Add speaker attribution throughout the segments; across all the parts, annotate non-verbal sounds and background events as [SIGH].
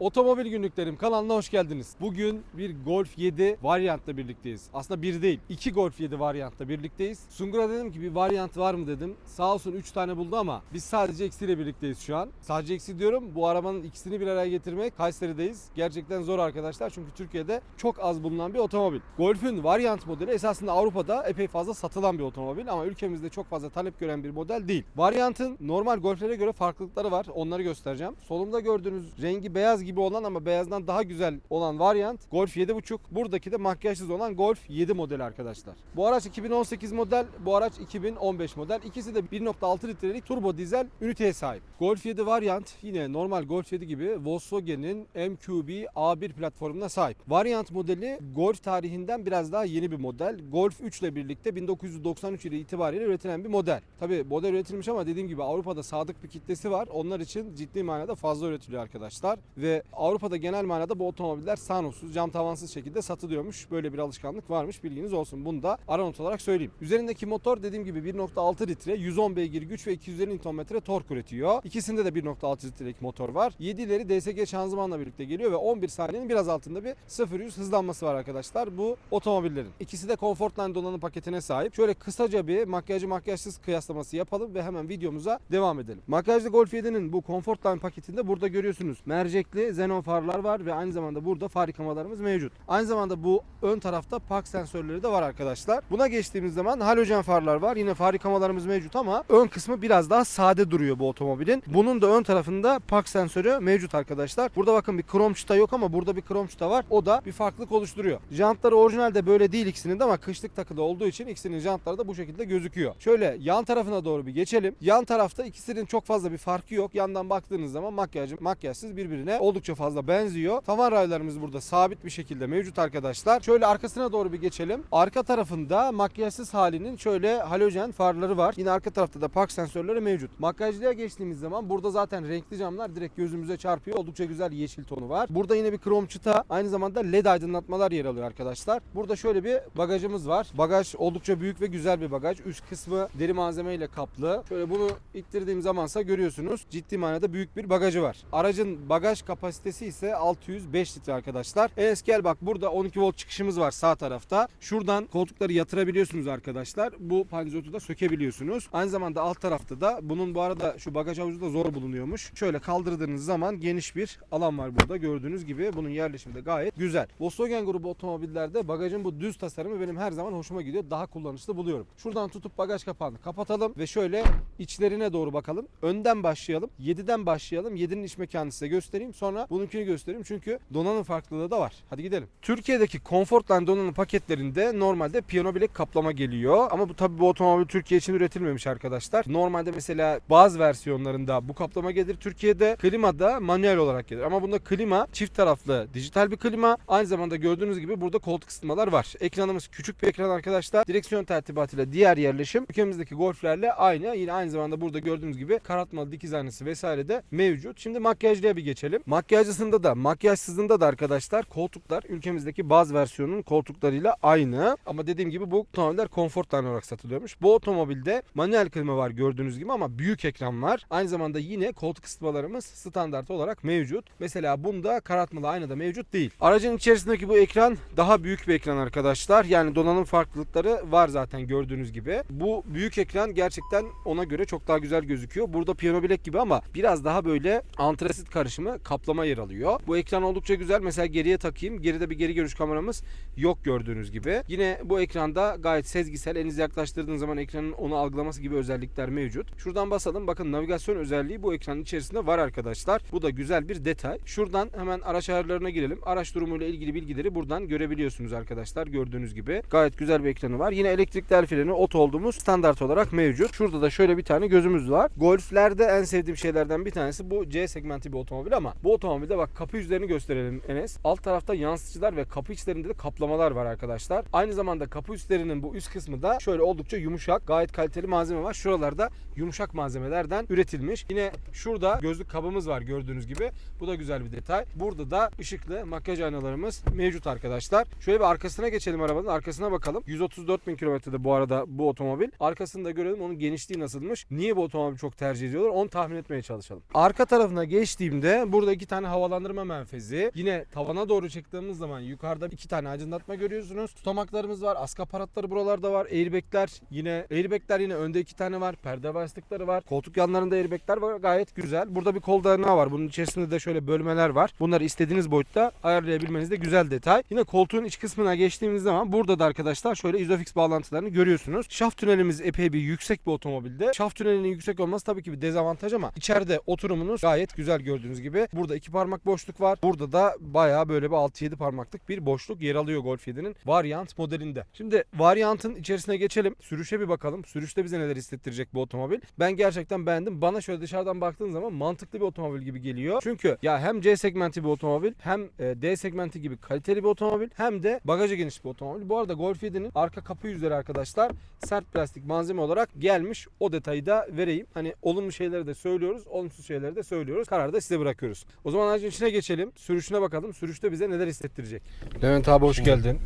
Speaker 1: Otomobil günlüklerim kanalına hoş geldiniz. Bugün bir Golf 7 varyantla birlikteyiz. Aslında bir değil, iki Golf 7 varyantla birlikteyiz. Sungur'a dedim ki bir varyant var mı dedim. Sağ olsun 3 tane buldu ama biz sadece eksiyle birlikteyiz şu an. Sadece eksi diyorum bu arabanın ikisini bir araya getirmek Kayseri'deyiz. Gerçekten zor arkadaşlar çünkü Türkiye'de çok az bulunan bir otomobil. Golf'ün varyant modeli esasında Avrupa'da epey fazla satılan bir otomobil ama ülkemizde çok fazla talep gören bir model değil. Varyantın normal Golf'lere göre farklılıkları var. Onları göstereceğim. Solumda gördüğünüz rengi beyaz gibi olan ama beyazdan daha güzel olan varyant Golf 7.5. Buradaki de makyajsız olan Golf 7 modeli arkadaşlar. Bu araç 2018 model, bu araç 2015 model. İkisi de 1.6 litrelik turbo dizel üniteye sahip. Golf 7 varyant yine normal Golf 7 gibi Volkswagen'in MQB A1 platformuna sahip. Varyant modeli Golf tarihinden biraz daha yeni bir model. Golf 3 ile birlikte 1993 yılı itibariyle üretilen bir model. Tabi model üretilmiş ama dediğim gibi Avrupa'da sadık bir kitlesi var. Onlar için ciddi manada fazla üretiliyor arkadaşlar. Ve Avrupa'da genel manada bu otomobiller sunroofsuz, cam tavansız şekilde satılıyormuş. Böyle bir alışkanlık varmış bilginiz olsun. Bunu da ara not olarak söyleyeyim. Üzerindeki motor dediğim gibi 1.6 litre, 110 beygir güç ve 250 Nm tork üretiyor. İkisinde de 1.6 litrelik motor var. 7'leri DSG şanzımanla birlikte geliyor ve 11 saniyenin biraz altında bir 0-100 hızlanması var arkadaşlar bu otomobillerin. İkisi de Comfortline donanım paketine sahip. Şöyle kısaca bir makyajı makyajsız kıyaslaması yapalım ve hemen videomuza devam edelim. Makyajlı Golf 7'nin bu Comfortline paketinde burada görüyorsunuz. Mercekli xenon farlar var ve aynı zamanda burada far yıkamalarımız mevcut. Aynı zamanda bu ön tarafta park sensörleri de var arkadaşlar. Buna geçtiğimiz zaman halojen farlar var. Yine far yıkamalarımız mevcut ama ön kısmı biraz daha sade duruyor bu otomobilin. Bunun da ön tarafında park sensörü mevcut arkadaşlar. Burada bakın bir krom çıta yok ama burada bir krom çıta var. O da bir farklılık oluşturuyor. Jantları orijinalde böyle değil ikisinin de ama kışlık takılı olduğu için ikisinin jantları da bu şekilde gözüküyor. Şöyle yan tarafına doğru bir geçelim. Yan tarafta ikisinin çok fazla bir farkı yok. Yandan baktığınız zaman makyajı makyajsız birbirine oldukça fazla benziyor. Tavan raylarımız burada sabit bir şekilde mevcut arkadaşlar. Şöyle arkasına doğru bir geçelim. Arka tarafında makyajsız halinin şöyle halojen farları var. Yine arka tarafta da park sensörleri mevcut. Makyajlıya geçtiğimiz zaman burada zaten renkli camlar direkt gözümüze çarpıyor. Oldukça güzel yeşil tonu var. Burada yine bir krom çıta aynı zamanda led aydınlatmalar yer alıyor arkadaşlar. Burada şöyle bir bagajımız var. Bagaj oldukça büyük ve güzel bir bagaj. Üst kısmı deri malzemeyle kaplı. Şöyle bunu ittirdiğim zamansa görüyorsunuz ciddi manada büyük bir bagajı var. Aracın bagaj kapasitesi ise 605 litre arkadaşlar. Enes gel bak burada 12 volt çıkışımız var sağ tarafta. Şuradan koltukları yatırabiliyorsunuz arkadaşlar. Bu panzotu da sökebiliyorsunuz. Aynı zamanda alt tarafta da bunun bu arada şu bagaj havuzu da zor bulunuyormuş. Şöyle kaldırdığınız zaman geniş bir alan var burada gördüğünüz gibi. Bunun yerleşimi de gayet güzel. Volkswagen grubu otomobillerde bagajın bu düz tasarımı benim her zaman hoşuma gidiyor. Daha kullanışlı buluyorum. Şuradan tutup bagaj kapağını kapatalım ve şöyle içlerine doğru bakalım. Önden başlayalım. 7'den başlayalım. 7'nin iç mekanını size göstereyim. Sonra bununkini göstereyim. Çünkü donanım farklılığı da var. Hadi gidelim. Türkiye'deki Comfortline donanım paketlerinde normalde piyano bilek kaplama geliyor. Ama bu tabii bu otomobil Türkiye için üretilmemiş arkadaşlar. Normalde mesela bazı versiyonlarında bu kaplama gelir. Türkiye'de klima da manuel olarak gelir. Ama bunda klima çift taraflı dijital bir klima. Aynı zamanda gördüğünüz gibi burada koltuk ısıtmalar var. Ekranımız küçük bir ekran arkadaşlar. Direksiyon tertibatıyla diğer yerleşim ülkemizdeki golflerle aynı. Yine aynı zamanda burada gördüğünüz gibi karartmalı dikiz aynası vesaire de mevcut. Şimdi makyajlıya bir geçelim. Makyajlısında da makyajsızında da arkadaşlar koltuklar ülkemizdeki bazı versiyonun koltuklarıyla aynı. Ama dediğim gibi bu otomobiller Comfortline olarak satılıyormuş. Bu otomobilde manuel klima var gördüğünüz gibi ama büyük ekran var. Aynı zamanda yine koltuk ısıtmalarımız standart olarak mevcut. Mesela bunda karartmalı ayna da mevcut değil. Aracın içerisindeki bu ekran daha büyük bir ekran arkadaşlar. Yani donanım farklılıkları var zaten gördüğünüz gibi. Bu büyük ekran gerçekten ona göre çok daha güzel gözüküyor. Burada piyano bilek gibi ama biraz daha böyle antrasit karışımı kaplama yer alıyor. Bu ekran oldukça güzel. Mesela geriye takayım. Geride bir geri görüş kameramız yok gördüğünüz gibi. Yine bu ekranda gayet sezgisel. Elinizi yaklaştırdığınız zaman ekranın onu algılaması gibi özellikler mevcut. Şuradan basalım. Bakın navigasyon özelliği bu ekranın içerisinde var arkadaşlar. Bu da güzel bir detay. Şuradan hemen araç ayarlarına girelim. Araç durumuyla ilgili bilgileri buradan görebiliyorsunuz arkadaşlar. Gördüğünüz gibi. Gayet güzel bir ekranı var. Yine elektrikli el freni oto olduğumuz standart olarak mevcut. Şurada da şöyle bir tane gözümüz var. Golf'lerde en sevdiğim şeylerden bir tanesi bu C segmenti bir otomobil ama bu otomobilde bak kapı yüzlerini gösterelim Enes. Alt tarafta yansıtıcılar ve kapı içlerinde de kaplamalar var arkadaşlar. Aynı zamanda kapı üstlerinin bu üst kısmı da şöyle oldukça yumuşak. Gayet kaliteli malzeme var. Şuralarda yumuşak malzemelerden üretilmiş. Yine şurada gözlük kabımız var gördüğünüz gibi. Bu da güzel bir detay. Burada da ışıklı makyaj aynalarımız mevcut arkadaşlar. Şöyle bir arkasına geçelim arabanın. Arkasına bakalım. 134 bin kilometrede bu arada bu otomobil. Arkasını da görelim. Onun genişliği nasılmış. Niye bu otomobil çok tercih ediyorlar? Onu tahmin etmeye çalışalım. Arka tarafına geçtiğimde burada iki tane havalandırma menfezi. Yine tavana doğru çıktığımız zaman yukarıda iki tane aydınlatma görüyorsunuz. Tutamaklarımız var. Ask aparatları buralarda var. Airbag'ler yine airbag'ler yine önde iki tane var. Perde bastıkları var. Koltuk yanlarında airbag'ler var. Gayet güzel. Burada bir kol dayanağı var. Bunun içerisinde de şöyle bölmeler var. Bunları istediğiniz boyutta ayarlayabilmeniz de güzel detay. Yine koltuğun iç kısmına geçtiğimiz zaman burada da arkadaşlar şöyle izofix bağlantılarını görüyorsunuz. Şaft tünelimiz epey bir yüksek bir otomobilde. Şaft tünelinin yüksek olması tabii ki bir dezavantaj ama içeride oturumunuz gayet güzel gördüğünüz gibi. Burada iki parmak boşluk var. Burada da bayağı böyle bir 6-7 parmaklık bir boşluk yer alıyor Golf 7'nin varyant modelinde. Şimdi varyantın içerisine geçelim. Sürüşe bir bakalım. Sürüşte bize neler hissettirecek bu otomobil. Ben gerçekten beğendim. Bana şöyle dışarıdan baktığın zaman mantıklı bir otomobil gibi geliyor. Çünkü ya hem C segmenti bir otomobil hem e, D segmenti gibi kaliteli bir otomobil hem de bagajı geniş bir otomobil. Bu arada Golf 7'nin arka kapı yüzleri arkadaşlar sert plastik malzeme olarak gelmiş. O detayı da vereyim. Hani olumlu şeyleri de söylüyoruz, olumsuz şeyleri de söylüyoruz. Kararı da size bırakıyoruz. O zaman aracın içine geçelim. Sürüşüne bakalım. Sürüşte bize neler hissettirecek. Levent abi hoş geldin.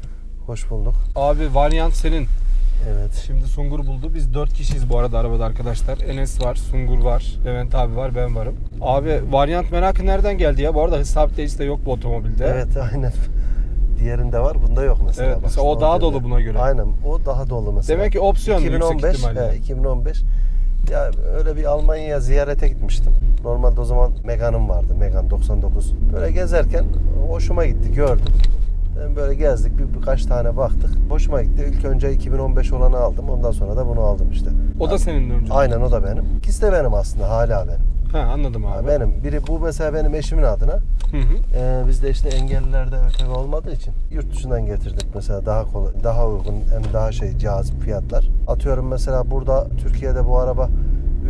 Speaker 2: Hoş bulduk.
Speaker 1: Abi varyant senin.
Speaker 2: Evet.
Speaker 1: Şimdi Sungur buldu. Biz 4 kişiyiz bu arada arabada arkadaşlar. Enes var, Sungur var, Levent abi var, ben varım. Abi varyant merakı nereden geldi ya? Bu arada hız sabitleyicisi de yok bu otomobilde.
Speaker 2: Evet aynen. Diğerinde var, bunda yok mesela.
Speaker 1: Evet, mesela o daha dolu buna göre.
Speaker 2: Aynen, o daha dolu mesela.
Speaker 1: Demek ki opsiyon yüksek
Speaker 2: 2015,
Speaker 1: ihtimalle.
Speaker 2: he, 2015. Ya öyle bir Almanya'ya ziyarete gitmiştim. Normalde o zaman Megane'ım vardı. Megane 99. Böyle gezerken hoşuma gitti, gördüm. Ben böyle gezdik, bir, birkaç tane baktık. Hoşuma gitti. İlk önce 2015 olanı aldım. Ondan sonra da bunu aldım işte.
Speaker 1: O da senin de önce.
Speaker 2: Aynen o da benim. İkisi de benim aslında, hala benim.
Speaker 1: Ha anladım
Speaker 2: Ha,
Speaker 1: abi.
Speaker 2: benim. Biri bu mesela benim eşimin adına.
Speaker 1: Hı hı.
Speaker 2: Ee, biz de işte engellilerde ÖTV olmadığı için yurt dışından getirdik mesela daha kolay, daha uygun hem daha şey cazip fiyatlar. Atıyorum mesela burada Türkiye'de bu araba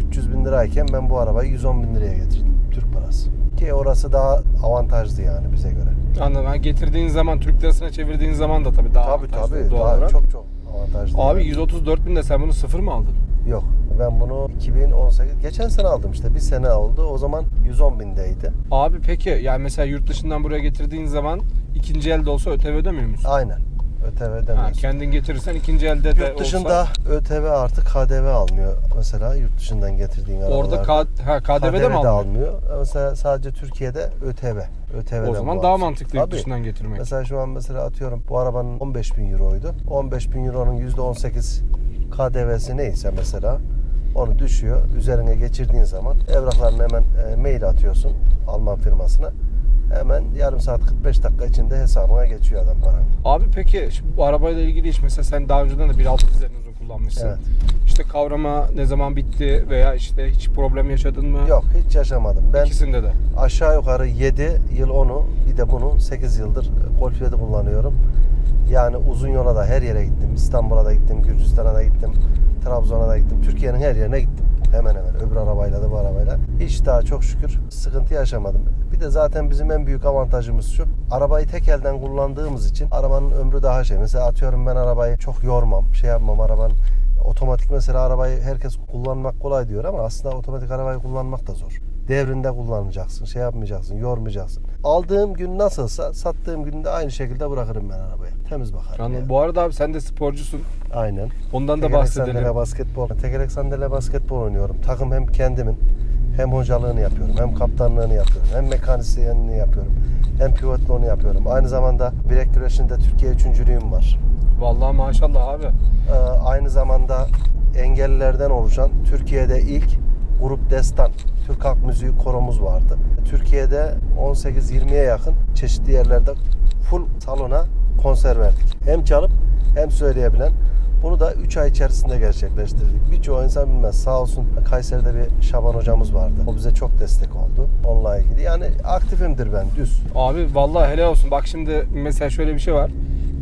Speaker 2: 300 bin lirayken ben bu arabayı 110 bin liraya getirdim Türk parası. Ki orası daha avantajlı yani bize göre.
Speaker 1: Anladım. Ha, getirdiğin zaman Türk lirasına çevirdiğin zaman da tabii daha
Speaker 2: tabii
Speaker 1: avantajlı
Speaker 2: tabii daha
Speaker 1: olarak.
Speaker 2: çok çok avantajlı.
Speaker 1: Abi
Speaker 2: yani.
Speaker 1: 134 binde sen bunu sıfır mı aldın?
Speaker 2: Yok ben bunu 2018 geçen sene aldım işte bir sene oldu o zaman 110 bindeydi.
Speaker 1: Abi peki yani mesela yurt dışından buraya getirdiğin zaman ikinci elde olsa ÖTV ödemiyor musun?
Speaker 2: Aynen ÖTV
Speaker 1: Ha,
Speaker 2: demiyorsun.
Speaker 1: kendin getirirsen ikinci elde de
Speaker 2: Yurt dışında
Speaker 1: olsa
Speaker 2: ÖTV artık KDV almıyor mesela yurt dışından getirdiğin
Speaker 1: orada
Speaker 2: arabalarda.
Speaker 1: K, ha, KDV, de mi almıyor?
Speaker 2: Mesela sadece Türkiye'de ÖTV. ÖTV'den
Speaker 1: O zaman daha mantıklı yurt
Speaker 2: Tabii.
Speaker 1: dışından getirmek.
Speaker 2: Mesela şu an mesela atıyorum bu arabanın 15 bin euroydu. 15 bin euronun %18 KDV'si neyse mesela onu düşüyor. Üzerine geçirdiğin zaman evraklarını hemen e, mail atıyorsun Alman firmasına. Hemen yarım saat 45 dakika içinde hesabına geçiyor adam para.
Speaker 1: Abi peki şimdi bu arabayla ilgili iş mesela sen daha önceden de 1.6 dizelini uzun kullanmışsın.
Speaker 2: Evet.
Speaker 1: İşte kavrama ne zaman bitti veya işte hiç problem yaşadın mı?
Speaker 2: Yok hiç yaşamadım. Ben
Speaker 1: İkisinde de.
Speaker 2: aşağı yukarı 7 yıl onu bir de bunu 8 yıldır Golf 7 kullanıyorum. Yani uzun yola da her yere gittim. İstanbul'a da gittim, Gürcistan'a da gittim, Trabzon'a da gittim. Türkiye'nin her yerine gittim. Hemen hemen öbür arabayla da bu arabayla. Hiç daha çok şükür sıkıntı yaşamadım. Bir de zaten bizim en büyük avantajımız şu. Arabayı tek elden kullandığımız için arabanın ömrü daha şey. Mesela atıyorum ben arabayı çok yormam, şey yapmam arabanın otomatik mesela arabayı herkes kullanmak kolay diyor ama aslında otomatik arabayı kullanmak da zor. Devrinde kullanacaksın, şey yapmayacaksın, yormayacaksın. Aldığım gün nasılsa sattığım günde aynı şekilde bırakırım ben arabaya. Temiz bakarım.
Speaker 1: Anladım.
Speaker 2: yani.
Speaker 1: Bu arada abi sen de sporcusun.
Speaker 2: Aynen.
Speaker 1: Ondan da
Speaker 2: Tekerlek
Speaker 1: bahsedelim.
Speaker 2: sandalye basketbol. Tekerlek sandalye basketbol oynuyorum. Takım hem kendimin hem hocalığını yapıyorum. Hem kaptanlığını yapıyorum. Hem mekanisyenliğini yapıyorum. Hem pivotluğunu yapıyorum. Aynı zamanda bilek güreşinde Türkiye üçüncülüğüm var.
Speaker 1: Vallahi maşallah abi.
Speaker 2: Ee, aynı zamanda engellilerden oluşan Türkiye'de ilk grup destan Türk halk müziği koromuz vardı. Türkiye'de 18-20'ye yakın çeşitli yerlerde full salona konser verdik. Hem çalıp hem söyleyebilen. Bunu da 3 ay içerisinde gerçekleştirdik. Birçoğu insan bilmez. Sağ olsun Kayseri'de bir Şaban hocamız vardı. O bize çok destek oldu. Onunla ilgili. Yani aktifimdir ben düz.
Speaker 1: Abi vallahi helal olsun. Bak şimdi mesela şöyle bir şey var.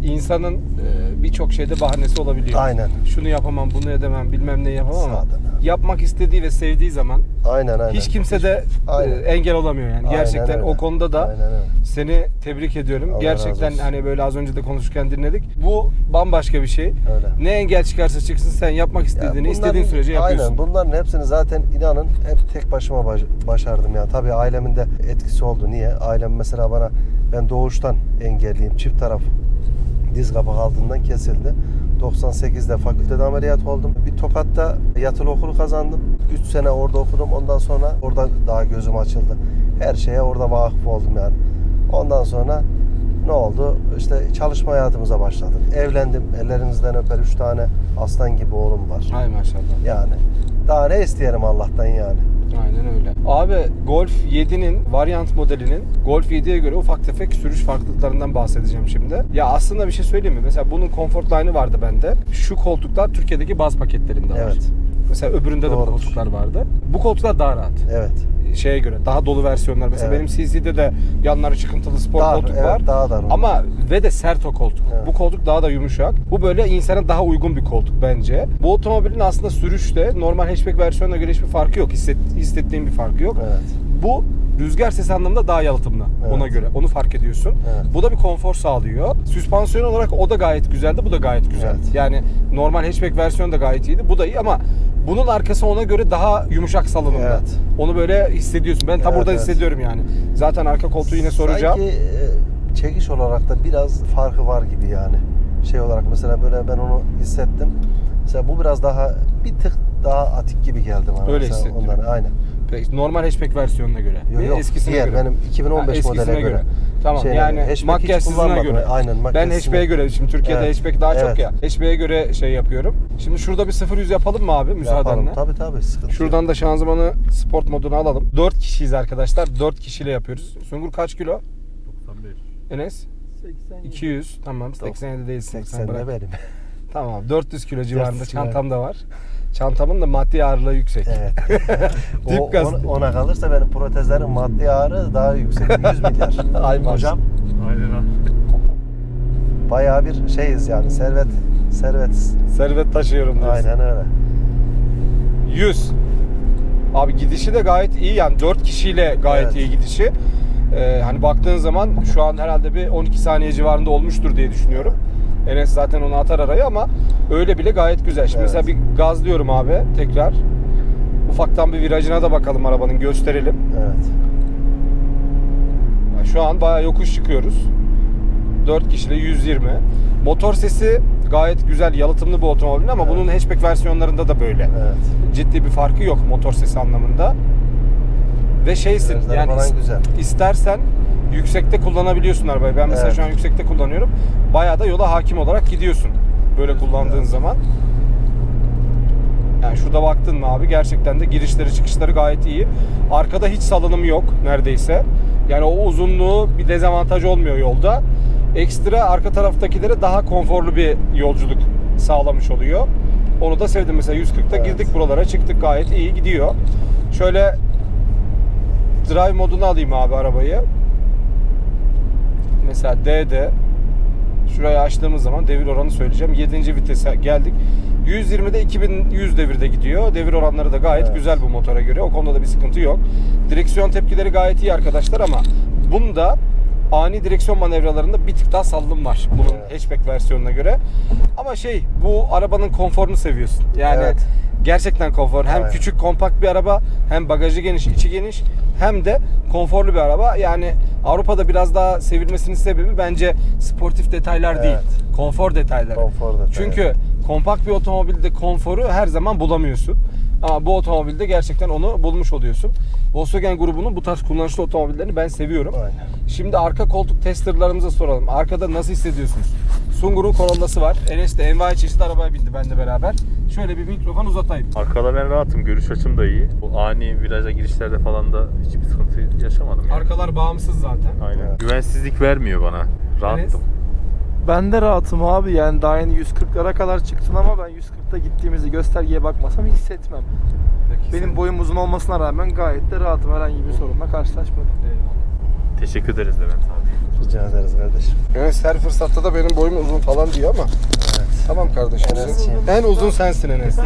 Speaker 1: İnsanın e, birçok şeyde bahanesi olabiliyor.
Speaker 2: Aynen.
Speaker 1: Şunu yapamam, bunu edemem, bilmem ne yapamam ama
Speaker 2: abi.
Speaker 1: yapmak istediği ve sevdiği zaman
Speaker 2: Aynen aynen.
Speaker 1: hiç kimse de e,
Speaker 2: Aynen.
Speaker 1: engel olamıyor yani.
Speaker 2: Aynen
Speaker 1: Gerçekten
Speaker 2: öyle.
Speaker 1: o konuda da
Speaker 2: Aynen öyle.
Speaker 1: seni tebrik ediyorum.
Speaker 2: Allah
Speaker 1: Gerçekten
Speaker 2: razı olsun.
Speaker 1: hani böyle az önce de konuşurken dinledik. Bu bambaşka bir şey.
Speaker 2: Öyle.
Speaker 1: Ne engel çıkarsa çıksın sen yapmak
Speaker 2: Ya
Speaker 1: istediğini
Speaker 2: bunların-
Speaker 1: istediğin sürece yapıyorsun.
Speaker 2: Aynen bunların hepsini zaten inanın hep tek başıma baş- başardım ya. Tabii ailemin de etkisi oldu. Niye? Ailem mesela bana ben doğuştan engelliyim. Çift taraf diz kapak altından kesildi. 98'de fakültede ameliyat oldum. Bir Tokat'ta yatılı okulu kazandım. 3 sene orada okudum. Ondan sonra orada daha gözüm açıldı. Her şeye orada vakıf oldum yani. Ondan sonra ne oldu? İşte çalışma hayatımıza başladık. Evlendim. Ellerinizden öper 3 tane aslan gibi oğlum var.
Speaker 1: Hay maşallah.
Speaker 2: Yani daha ne isteyelim Allah'tan yani.
Speaker 1: Aynen öyle. Abi Golf 7'nin varyant modelinin Golf 7'ye göre ufak tefek sürüş farklılıklarından bahsedeceğim şimdi. Ya aslında bir şey söyleyeyim mi? Mesela bunun Comfort Line'ı vardı bende. Şu koltuklar Türkiye'deki baz paketlerinde var.
Speaker 2: Evet.
Speaker 1: Mesela öbüründe de bu
Speaker 2: Doğrudur.
Speaker 1: koltuklar vardı. Bu koltuklar daha rahat.
Speaker 2: Evet.
Speaker 1: Şeye göre daha dolu versiyonlar. Mesela
Speaker 2: Evet.
Speaker 1: benim CC'de de yanları çıkıntılı spor
Speaker 2: Dar,
Speaker 1: koltuk
Speaker 2: evet,
Speaker 1: var.
Speaker 2: daha dar.
Speaker 1: Ama ve de sert o koltuk.
Speaker 2: Evet.
Speaker 1: Bu koltuk daha da yumuşak. Bu böyle insana daha uygun bir koltuk bence. Bu otomobilin aslında sürüşte normal hatchback versiyonuna göre hiçbir farkı yok. Hisset, hissettiğim bir farkı yok.
Speaker 2: Evet.
Speaker 1: Bu rüzgar sesi anlamında daha yalıtımlı
Speaker 2: Evet.
Speaker 1: ona göre. Onu fark ediyorsun.
Speaker 2: Evet.
Speaker 1: Bu da bir konfor sağlıyor. Süspansiyon olarak o da gayet güzeldi. Bu da gayet güzel.
Speaker 2: Evet.
Speaker 1: Yani normal hatchback versiyonu da gayet iyiydi. Bu da iyi ama bunun arkası ona göre daha yumuşak salınımda.
Speaker 2: Evet.
Speaker 1: Onu böyle hissediyorsun. Ben tam
Speaker 2: Evet,
Speaker 1: burada
Speaker 2: evet.
Speaker 1: hissediyorum yani. Zaten arka koltuğu yine soracağım.
Speaker 2: Sanki e, çekiş olarak da biraz farkı var gibi yani. Şey olarak mesela böyle ben onu hissettim. Mesela bu biraz daha bir tık daha atik gibi geldi bana.
Speaker 1: Öyle hissettim.
Speaker 2: Ondan, aynen.
Speaker 1: Peki, Normal hatchback versiyonuna göre.
Speaker 2: Yok, yok.
Speaker 1: eskisine
Speaker 2: Diğer
Speaker 1: göre.
Speaker 2: benim 2015
Speaker 1: Ha,
Speaker 2: modele göre.
Speaker 1: Tamam
Speaker 2: Şeyle,
Speaker 1: yani makyajsızına göre.
Speaker 2: Aynen,
Speaker 1: Ben hatchback'e göre şimdi Türkiye'de
Speaker 2: Evet.
Speaker 1: hatchback daha çok
Speaker 2: Evet.
Speaker 1: ya. Hatchback'e göre şey yapıyorum. Şimdi şurada bir 0-100 yapalım mı abi müsaadenle?
Speaker 2: Yapalım. Tabii tabii sıkıntı yok.
Speaker 1: Şuradan da şanzımanı sport moduna alalım. 4 kişiyiz arkadaşlar. 4 kişiyle yapıyoruz. Sungur kaç kilo?
Speaker 3: 95.
Speaker 1: Enes?
Speaker 3: 87.
Speaker 1: 200. Tamam 87 değilsin. Sen
Speaker 2: 80
Speaker 1: bırak.
Speaker 2: de benim.
Speaker 1: Tamam 400 kilo civarında
Speaker 2: 400 kilo.
Speaker 1: çantam da var. Çantamın da maddi ağırlığı yüksek.
Speaker 2: Evet. [LAUGHS]
Speaker 1: Dip
Speaker 2: o, ona, ona kalırsa benim protezlerin maddi ağırı daha yüksek. 100 [LAUGHS] milyar.
Speaker 1: Ay maşallah.
Speaker 2: Hocam
Speaker 3: Aynen abi.
Speaker 2: bayağı bir şeyiz yani servet servetiz.
Speaker 1: Servet taşıyorum diyorsun.
Speaker 2: Aynen öyle.
Speaker 1: 100. Abi gidişi de gayet iyi yani 4 kişiyle gayet
Speaker 2: Evet.
Speaker 1: iyi gidişi. Ee, hani baktığın zaman şu an herhalde bir 12 saniye civarında olmuştur diye düşünüyorum. Enes zaten onu atar araya ama öyle bile gayet güzel. Şimdi
Speaker 2: Evet.
Speaker 1: mesela bir gazlıyorum abi tekrar. Ufaktan bir virajına da bakalım arabanın gösterelim.
Speaker 2: Evet.
Speaker 1: Yani Şu an bayağı yokuş çıkıyoruz. 4 kişiyle 120. Motor sesi gayet güzel, yalıtımlı bu otomobilin ama
Speaker 2: Evet.
Speaker 1: bunun hatchback versiyonlarında da böyle.
Speaker 2: Evet.
Speaker 1: ciddi bir farkı yok motor sesi anlamında. Ve şeysin
Speaker 2: Virajları
Speaker 1: yani is-
Speaker 2: güzel.
Speaker 1: istersen yüksekte kullanabiliyorsun arabayı. Ben mesela
Speaker 2: Evet.
Speaker 1: şu an yüksekte kullanıyorum. Bayağı da yola hakim olarak gidiyorsun. Böyle kullandığın
Speaker 2: Evet.
Speaker 1: zaman. Yani şurada baktın mı abi gerçekten de girişleri çıkışları gayet iyi. Arkada hiç salınım yok neredeyse. Yani o uzunluğu bir dezavantaj olmuyor yolda. Ekstra arka taraftakilere daha konforlu bir yolculuk sağlamış oluyor. Onu da sevdim mesela 140'ta
Speaker 2: Evet.
Speaker 1: girdik buralara çıktık gayet iyi gidiyor. Şöyle drive modunu alayım abi arabayı. Mesela D'de şurayı açtığımız zaman devir oranı söyleyeceğim. 7. vitese geldik. 120'de 2100 devirde gidiyor. Devir oranları da gayet
Speaker 2: Evet.
Speaker 1: güzel bu motora göre. O konuda da bir sıkıntı yok. Direksiyon tepkileri gayet iyi arkadaşlar ama bunda ani direksiyon manevralarında bir tık daha sallım var bunun
Speaker 2: Evet.
Speaker 1: hatchback versiyonuna göre. Ama şey bu arabanın konforunu seviyorsun. Yani
Speaker 2: Evet.
Speaker 1: gerçekten konfor. Hem
Speaker 2: Aynen.
Speaker 1: küçük kompakt bir araba, hem bagajı geniş, içi geniş, hem de konforlu bir araba. Yani Avrupa'da biraz daha sevilmesinin sebebi bence sportif detaylar değil,
Speaker 2: Evet.
Speaker 1: konfor detayları.
Speaker 2: Konfor detayı.
Speaker 1: Çünkü kompakt bir otomobilde konforu her zaman bulamıyorsun. Ama bu otomobilde gerçekten onu bulmuş oluyorsun. Volkswagen grubunun bu tarz kullanışlı otomobillerini ben seviyorum.
Speaker 2: Aynen.
Speaker 1: Şimdi arka koltuk testerlarımıza soralım. Arkada nasıl hissediyorsunuz? Sunguru'nun Corolla'sı var. Enes de envai çeşit arabaya bindi benimle beraber. Şöyle bir mikrofon uzatayım.
Speaker 3: Arkada ben rahatım. Görüş açım da iyi. Bu ani viraja girişlerde falan da hiçbir sıkıntı yaşamadım. Yani.
Speaker 1: Arkalar bağımsız zaten.
Speaker 3: Aynen. Güvensizlik vermiyor bana. Rahattım.
Speaker 4: Ben de rahatım abi yani daha yeni 140'lara kadar çıktın ama ben 140'ta gittiğimizi göstergeye bakmasam hissetmem.
Speaker 1: Peki,
Speaker 4: Benim
Speaker 1: sen-
Speaker 4: boyum uzun olmasına rağmen gayet de rahatım. Herhangi bir sorunla karşılaşmadım.
Speaker 1: Eyvallah.
Speaker 3: Teşekkür ederiz Levent abi.
Speaker 2: Rica ederiz kardeşim.
Speaker 1: Enes her fırsatta da benim boyum uzun falan diyor ama.
Speaker 2: Evet.
Speaker 1: Tamam kardeşim.
Speaker 2: Enes'ciğim.
Speaker 1: En uzun sensin Enes.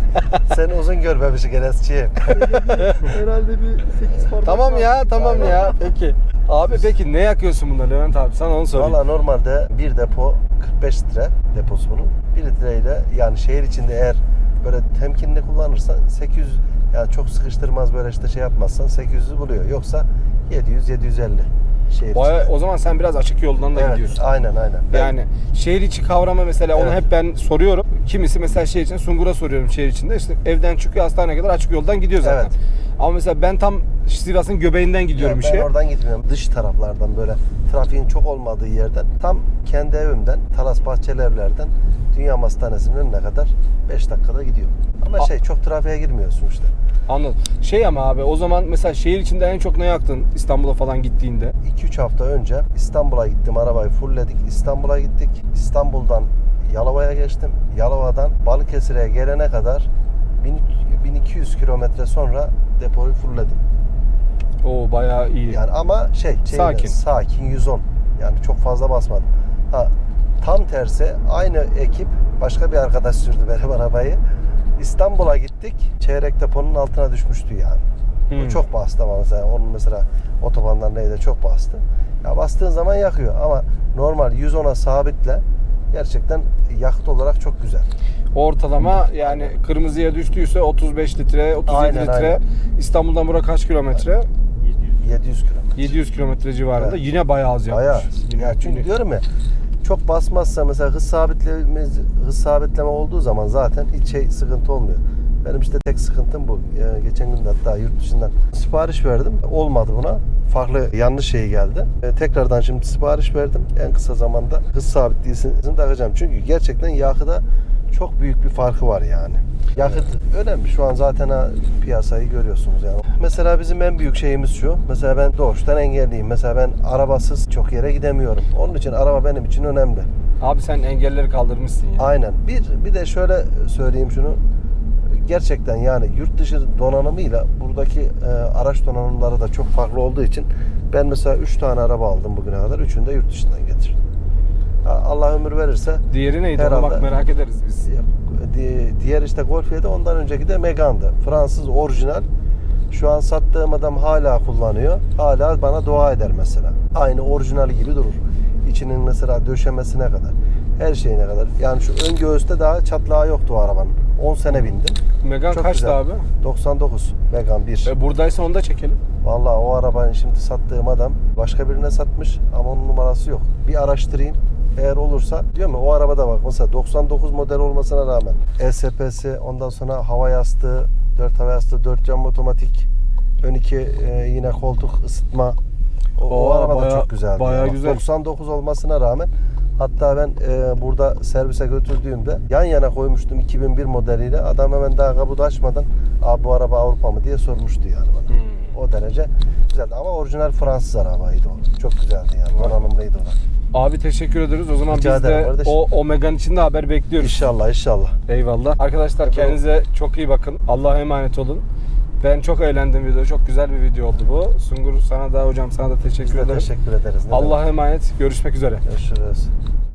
Speaker 1: [LAUGHS]
Speaker 2: Sen uzun görmemişsin Enes'ciğim.
Speaker 4: Herhalde bir 8 parmak
Speaker 1: tamam ya tamam ya. Peki. Abi peki ne yakıyorsun bunda Levent abi? Sana onu sorayım.
Speaker 2: Valla normalde bir depo 45 litre deposu bunun. 1 litreyle yani şehir içinde eğer böyle temkinli kullanırsan 800 yani çok sıkıştırmaz böyle işte şey yapmazsan 800'ü buluyor. Yoksa 700 750. şehir
Speaker 1: Baya,
Speaker 2: içinde.
Speaker 1: o zaman sen biraz açık yoldan da
Speaker 2: Evet,
Speaker 1: gidiyorsun.
Speaker 2: aynen aynen. Ben-
Speaker 1: Yani şehir içi kavrama mesela onu
Speaker 2: Evet.
Speaker 1: hep ben soruyorum. Kimisi mesela şehir içinde Sungur'a soruyorum şehir içinde. İşte evden çıkıyor hastaneye kadar açık yoldan gidiyor zaten.
Speaker 2: Evet.
Speaker 1: Ama mesela ben tam Sivas'ın göbeğinden gidiyorum
Speaker 2: Ya
Speaker 1: işe.
Speaker 2: Ben oradan gitmiyorum. Dış taraflardan böyle trafiğin çok olmadığı yerden tam kendi evimden Talas Bahçeli Evler'den Dünya Hastanesi'nin önüne kadar 5 dakikada gidiyorum. Ama
Speaker 1: A-
Speaker 2: şey çok trafiğe girmiyorsun işte.
Speaker 1: Anladım. Şey ama abi o zaman mesela şehir içinde en çok ne yaktın İstanbul'a falan gittiğinde?
Speaker 2: 2-3 hafta önce İstanbul'a gittim. Arabayı fullledik. İstanbul'a gittik. İstanbul'dan Yalova'ya geçtim. Yalova'dan Balıkesir'e gelene kadar 1000 1200 kilometre sonra depoyu fullledim.
Speaker 1: Oo bayağı iyi.
Speaker 2: Yani ama şey, şeyde,
Speaker 1: Sakin.
Speaker 2: sakin 110. Yani çok fazla basmadım. Ha tam tersi aynı ekip başka bir arkadaş sürdü [LAUGHS] benim arabayı. İstanbul'a gittik. Çeyrek deponun altına düşmüştü yani.
Speaker 1: Hmm.
Speaker 2: O çok bastı ama mesela onun mesela otobandan neydi çok bastı. Ya bastığın zaman yakıyor ama normal 110'a sabitle gerçekten yakıt olarak çok güzel.
Speaker 1: Ortalama yani kırmızıya düştüyse 35 litre, 37
Speaker 2: Aynen,
Speaker 1: litre.
Speaker 2: aynen.
Speaker 1: İstanbul'dan buraya kaç kilometre?
Speaker 2: 700 kilometre.
Speaker 1: 700 kilometre civarında.
Speaker 2: Evet.
Speaker 1: Yine bayağı az yapmış.
Speaker 2: Bayağı.
Speaker 1: Yine,
Speaker 2: Ya çünkü
Speaker 1: yine-
Speaker 2: diyorum ya çok basmazsa mesela hız sabitleme hız sabitleme olduğu zaman zaten hiç şey sıkıntı olmuyor. Benim işte tek sıkıntım bu. Ee, geçen gün de hatta yurt dışından sipariş verdim. Olmadı buna. Farklı yanlış şey geldi. Ee, tekrardan şimdi sipariş verdim. En kısa zamanda hız sabitliğini takacağım. Çünkü gerçekten yakıda çok büyük bir farkı var yani. Yakıt önemli. Şu an zaten piyasayı görüyorsunuz yani. Mesela bizim en büyük şeyimiz şu. Mesela ben doğuştan engelliyim. Mesela ben arabasız çok yere gidemiyorum. Onun için araba benim için önemli.
Speaker 1: Abi sen engelleri kaldırmışsın ya.
Speaker 2: Aynen. Bir bir de şöyle söyleyeyim şunu. Gerçekten yani yurt dışı donanımıyla buradaki e, araç donanımları da çok farklı olduğu için ben mesela 3 tane araba aldım bugüne kadar. Üçünü de yurt dışından getirdim. Allah ömür verirse
Speaker 1: Diğeri neydi?
Speaker 2: Herhalde.
Speaker 1: bak merak ederiz biz.
Speaker 2: Di- diğer işte Golf 7 ondan önceki de Megane'dı. Fransız orijinal. Şu an sattığım adam hala kullanıyor. Hala bana dua eder mesela. Aynı orijinali gibi durur. İçinin mesela döşemesine kadar. Her şeyine kadar. Yani şu ön göğüste daha çatlağı yoktu o arabanın. 10 sene bindim.
Speaker 1: Megan
Speaker 2: Çok
Speaker 1: kaçtı
Speaker 2: güzel.
Speaker 1: abi?
Speaker 2: 99 Megane 1.
Speaker 1: E, buradaysa onu da çekelim.
Speaker 2: Vallahi o arabayı şimdi sattığım adam başka birine satmış ama onun numarası yok. Bir araştırayım. Eğer olursa diyor mu o arabada bak mesela 99 model olmasına rağmen ESP'si ondan sonra hava yastığı 4 hava yastığı 4 cam otomatik ön iki e, yine koltuk ısıtma o, o
Speaker 1: Oo,
Speaker 2: araba da çok güzeldi.
Speaker 1: bayağı
Speaker 2: ya.
Speaker 1: güzel.
Speaker 2: 99 olmasına rağmen hatta ben e, burada servise götürdüğümde yan yana koymuştum 2001 modeliyle adam hemen daha kabuğu açmadan abi bu araba Avrupa mı diye sormuştu yani bana.
Speaker 1: Hmm.
Speaker 2: O derece güzeldi ama orijinal Fransız arabaydı o. Çok güzeldi yani. Donanımlıydı o da.
Speaker 1: Abi teşekkür ederiz. O zaman
Speaker 2: Rica
Speaker 1: biz
Speaker 2: ederim
Speaker 1: de
Speaker 2: kardeşim.
Speaker 1: o Omega'nın içinde haber bekliyoruz.
Speaker 2: İnşallah inşallah.
Speaker 1: Eyvallah. Arkadaşlar kendinize çok iyi bakın. Allah'a emanet olun. Ben çok eğlendim video. Çok güzel bir video oldu bu. Sungur sana da hocam sana da
Speaker 2: Biz
Speaker 1: teşekkür
Speaker 2: de
Speaker 1: ederim.
Speaker 2: teşekkür ederiz. Ne
Speaker 1: Allah'a emanet. Görüşmek üzere.
Speaker 2: Görüşürüz.